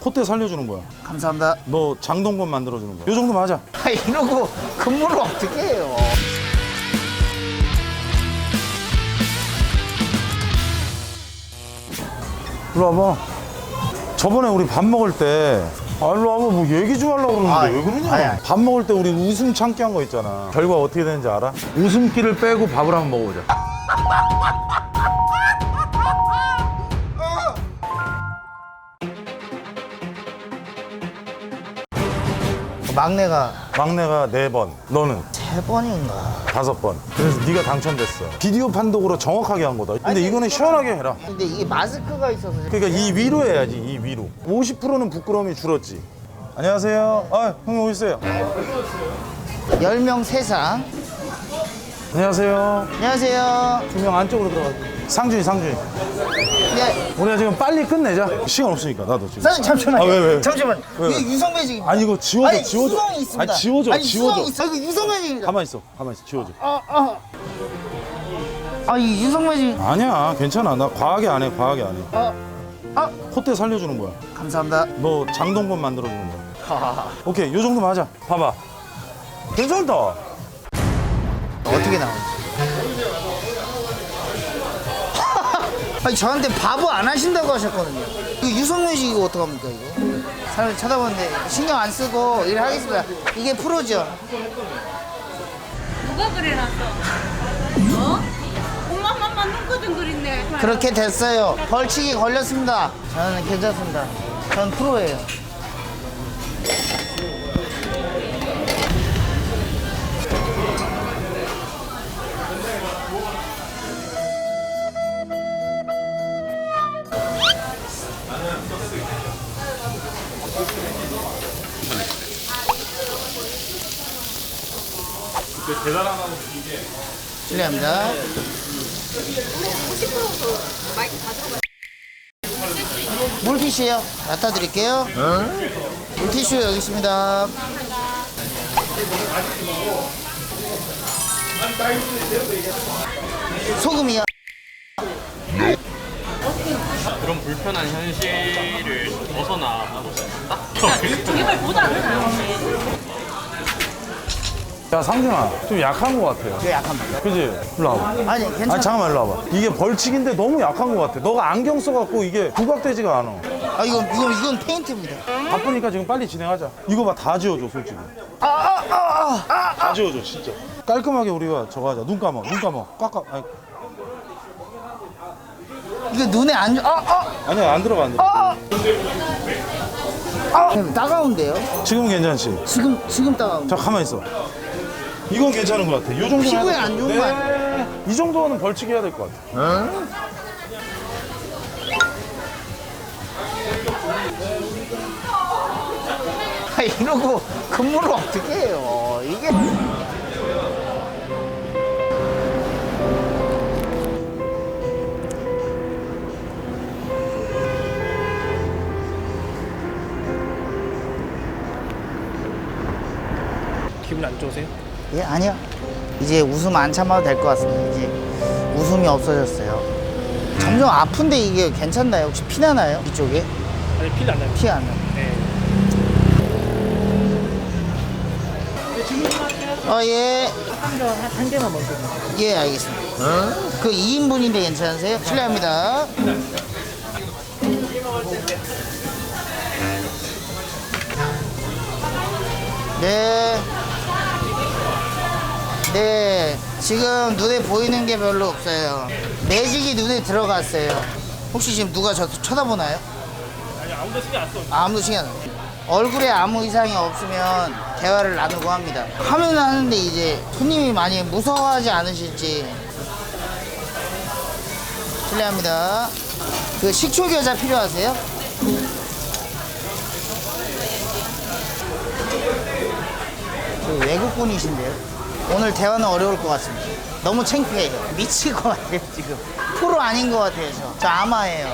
콧대 살려주는 거야. 감사합니다. 너 장동건 만들어주는 거야. 요 정도만 하자. 아, 이러고 근무를 어떻게 해요? 일로 와봐. 저번에 우리 밥 먹을 때, 아, 일로 와봐. 뭐 얘기 좀 하려고 그러는데 아, 왜 그러냐? 아니, 아니. 밥 먹을 때 우리 웃음 참기 한 거 있잖아. 결과 어떻게 되는지 알아? 웃음기를 빼고 밥을 한번 먹어보자. 막내가 막내가 네 번, 너는 세 번인가? 다섯 번. 그래서 네가 당첨됐어. 비디오 판독으로 정확하게 한 거다. 근데 이거는 시원하게 해라. 근데 이게 마스크가 있어서 그러니까 이 위로 해야지, 이 위로. 50%는 부끄러움이 줄었지. 안녕하세요. 아, 형님 오셨어요. 10명 세상. 안녕하세요. 안녕하세요. 두 명 안쪽으로 들어가. 상준이, 상준이. 네. 우리가 지금 빨리 끝내자. 시간 없으니까 나도 지금. 선생님 잠시만요. 아, 왜, 왜? 잠시만. 왜, 왜? 이게 유성 매직입니다. 아니 이거 지워줘, 아니, 지워줘. 수성이 있습니다. 아니 지워줘, 아니, 지워줘. 수성이 있어. 이거 유성 매직입니다. 가만 있어, 가만 있어, 지워줘. 아, 아. 아, 이 유성 매직. 아니야, 괜찮아. 나 과하게 안 해, 과하게 안 해. 아, 아. 콧대 살려주는 거야. 감사합니다. 너 장동건 만들어주는 거야. 하하하. 오케이, 요 정도만 하자. 봐봐. 괜찮다. 어떻게 나오지? 아니 저한테 바보 안 하신다고 하셨거든요. 이거 유성매직 이거 어떡합니까 이거? 사람들 쳐다보는데 신경 안 쓰고 일하겠습니다. 이게 프로죠. 누가 그래놨어? 어? 엄마만 그린데. 그렇게 됐어요. 벌칙이 걸렸습니다. 저는 괜찮습니다. 전 프로예요. 실례합니다. 물티슈요. 갖다 드릴게요. 물티슈 여기 있습니다. 소금이요. 그런 불편한 현실을 벗어나고 싶다? 제발 보다? 야, 상준아, 좀 약한 거 같아요. 이거 약합니다. 그지? 일로 와봐. 아니 아니, 괜찮아. 잠깐만, 일로 와봐. 이게 벌칙인데 너무 약한 거 같아. 너가 안경 써갖고 이게 부각되지가 않아. 아 이건 이건 이건 페인트입니다. 바쁘니까 지금 빨리 진행하자. 이거 봐, 다 지워줘, 솔직히. 아아아아 다 지워줘, 진짜. 깔끔하게 우리가 저거 하자. 눈 감아, 눈 감아. 꽉꽉. 아니, 이거 눈에 안 줘. 아아 아니야, 안 들어가, 안 들어가. 아, 따가운데요? 지금은 괜찮지? 지금 지금 따가운. 자, 가만히 있어. 이건 괜찮은 것 같아. 이 정도는. 피부에 해야 안 돼. 좋은 거 네. 이 정도는 벌칙 해야 될 것 같아. 아, 이러고 근무를 어떻게 해요? 이게 기분 안 좋으세요? 예 아니요. 이제 웃음 안 참아도 될 것 같습니다. 이제 웃음이 없어졌어요. 점점 아픈데 이게 괜찮나요? 혹시 피 나나요? 이쪽에 아니 필안 나요. 피 안 나. 네. 어 예. 한 개만 먹세예 알겠습니다. 그 2인분인데 괜찮으세요? 실례합니다. 네. 네. 지금 눈에 보이는 게 별로 없어요. 매직이 눈에 들어갔어요. 혹시 지금 누가 저 쳐다보나요? 아니 아무도 신경 안 써. 아무도 신경 안 써요. 얼굴에 아무 이상이 없으면 대화를 나누고 합니다. 하면 하는데 이제 손님이 많이 무서워하지 않으실지 실례합니다. 그 식초 겨자 필요하세요? 그 외국 분이신데요. 오늘 대화는 어려울 것 같습니다. 너무 창피해요. 미칠 것 같아요 지금. 프로 아닌 것 같아요 저. 저 아마예요.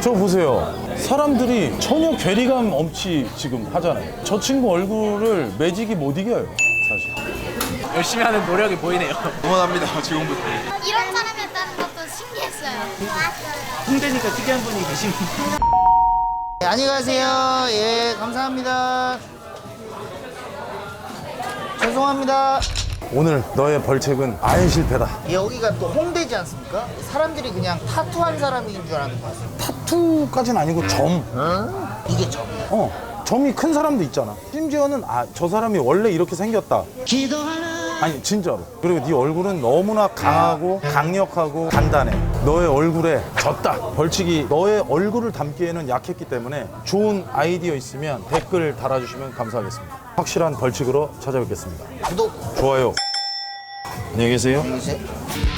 저 보세요. 사람들이 전혀 괴리감 없이 지금 하잖아요. 저 친구 얼굴을 매직이 못 이겨요, 사실. 열심히 하는 노력이 보이네요. 응원합니다 지금부터 이런 사람이었다는 것도 신기했어요. 좋았어요. 홍대니까 특이한 분이 계시네. 네, 안녕히 가세요. 예, 감사합니다. 죄송합니다. 오늘 너의 벌칙은 아예 실패다. 여기가 또 홍대지 않습니까? 사람들이 그냥 타투한 사람인 줄 아는 것 같습니다. 타투까지는 아니고 점. 이게 점. 어, 점이 큰 사람도 있잖아. 심지어는 아, 저 사람이 원래 이렇게 생겼다. 아니, 진짜로. 그리고 네 얼굴은 너무나 강하고 강력하고 단단해. 너의 얼굴에 졌다. 벌칙이 너의 얼굴을 담기에는 약했기 때문에 좋은 아이디어 있으면 댓글 달아주시면 감사하겠습니다. 확실한 벌칙으로 찾아뵙겠습니다. 구독. 좋아요. 안녕히 계세요. 안녕히 계세요.